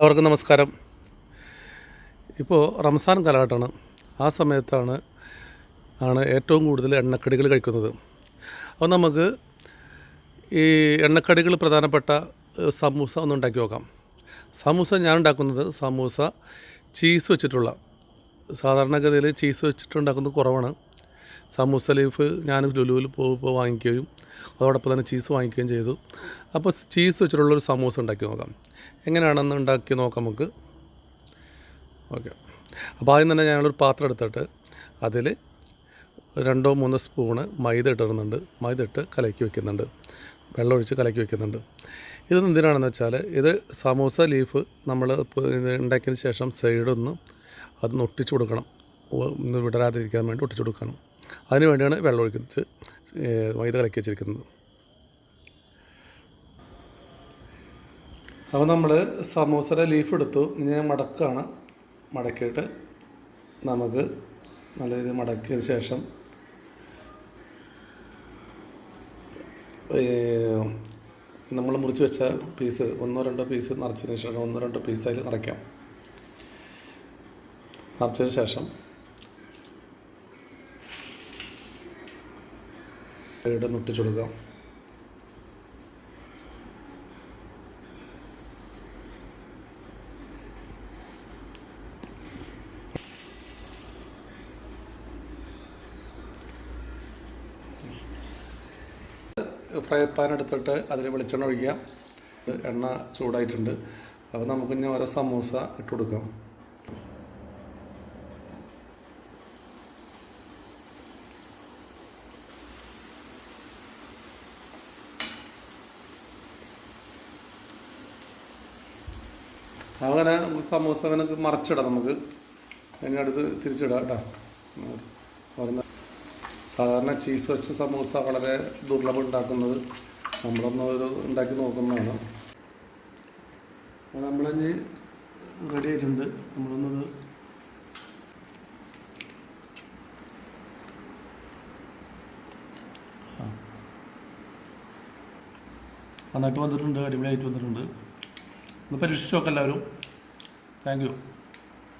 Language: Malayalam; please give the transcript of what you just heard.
എല്ലാവർക്കും നമസ്കാരം. ഇപ്പോൾ റംസാൻ കാലഘട്ടമാണ്. ആ സമയത്താണ് ആണ് ഏറ്റവും കൂടുതൽ എണ്ണക്കടികൾ കഴിക്കുന്നത്. അപ്പോൾ നമുക്ക് ഈ എണ്ണക്കടികൾ പ്രധാനപ്പെട്ട സമൂസ ഒന്ന് ഉണ്ടാക്കി നോക്കാം. സമൂസ ഞാൻ ഉണ്ടാക്കുന്നത് സമൂസ ചീസ് വെച്ചിട്ടുള്ള സാധാരണഗതിയിൽ ചീസ് വെച്ചിട്ടുണ്ടാക്കുന്നത് കുറവാണ്. സമൂസ ലീഫ് ഞാൻ ലുലുവിൽ പോകുമ്പോൾ വാങ്ങിക്കുകയും അതോടൊപ്പം തന്നെ ചീസ് വാങ്ങിക്കുകയും ചെയ്തു. അപ്പോൾ ചീസ് വെച്ചിട്ടുള്ളൊരു സമൂസ ഉണ്ടാക്കി നോക്കാം. എങ്ങനെയാണെന്ന് ഉണ്ടാക്കി നോക്കാം നമുക്ക്. ഓക്കെ. അപ്പോൾ ആദ്യം തന്നെ ഞാനൊരു പാത്രം എടുത്തിട്ട് അതിൽ രണ്ടോ മൂന്നോ സ്പൂണ് മൈദ ഇട്ടിടുന്നുണ്ട്. മൈദ ഇട്ട് കലക്കി വെക്കുന്നുണ്ട്. വെള്ളമൊഴിച്ച് കലക്കി വെക്കുന്നുണ്ട്. ഇത് എന്തിനാണെന്ന് വെച്ചാൽ ഇത് സമൂസ ലീഫ് നമ്മൾ ഉണ്ടാക്കിയതിന് ശേഷം സൈഡൊന്ന് അത് ഒട്ടിച്ചു കൊടുക്കണം. വിടരാതിരിക്കാൻ വേണ്ടി ഒട്ടിച്ചു കൊടുക്കണം. അതിന് വേണ്ടിയാണ് വെള്ളം ഒഴിക്കുന്നത് മൈദ കലക്കി വെച്ചിരിക്കുന്നത്. അപ്പോൾ നമ്മൾ സമൂസയുടെ ലീഫ് എടുത്തു. ഇനി ഞാൻ മടക്കാണ്. മടക്കിയിട്ട് നമുക്ക് നല്ല രീതിയിൽ മടക്കിയതിന് ശേഷം നമ്മൾ മുറിച്ച് വെച്ച പീസ് ഒന്നോ രണ്ടോ പീസ് നിറച്ചതിന് ശേഷം ഒന്നോ രണ്ടോ പീസ് അതിൽ നിറയ്ക്കാം. നിറച്ചതിന് ശേഷം ഇവിടെ മുട്ടിച്ചു കൊടുക്കാം. ഫ്രൈ പാൻ എടുത്തിട്ട് അതിൽ വെളിച്ചെണ്ണ ഒഴിക്കുക. എണ്ണ ചൂടായിട്ടുണ്ട്. അപ്പോൾ നമുക്ക് ഇനി ഓരോ സമൂസ ഇട്ട് കൊടുക്കാം. അങ്ങനെ സമൂസ അങ്ങനെ മറച്ചിടാം നമുക്ക്. അതിനടുത്ത് തിരിച്ചിടാം കേട്ടോ. സാധാരണ ചീസ് വെച്ച സമൂസ വളരെ ദുർലഭം ഉണ്ടാക്കുന്നത് നമ്മളൊന്ന് ഒരു ഉണ്ടാക്കി നോക്കുന്നതാണ്. അപ്പോൾ നമ്മളിനി റെഡി ആയിട്ടുണ്ട്. നമ്മളൊന്നത്. നന്നായിട്ട് വന്നിട്ടുണ്ട് അടിപൊളിയായിട്ട് വന്നിട്ടുണ്ട്. ഒന്ന് പരീക്ഷിച്ച് നോക്കാം എല്ലാവരും. Thank you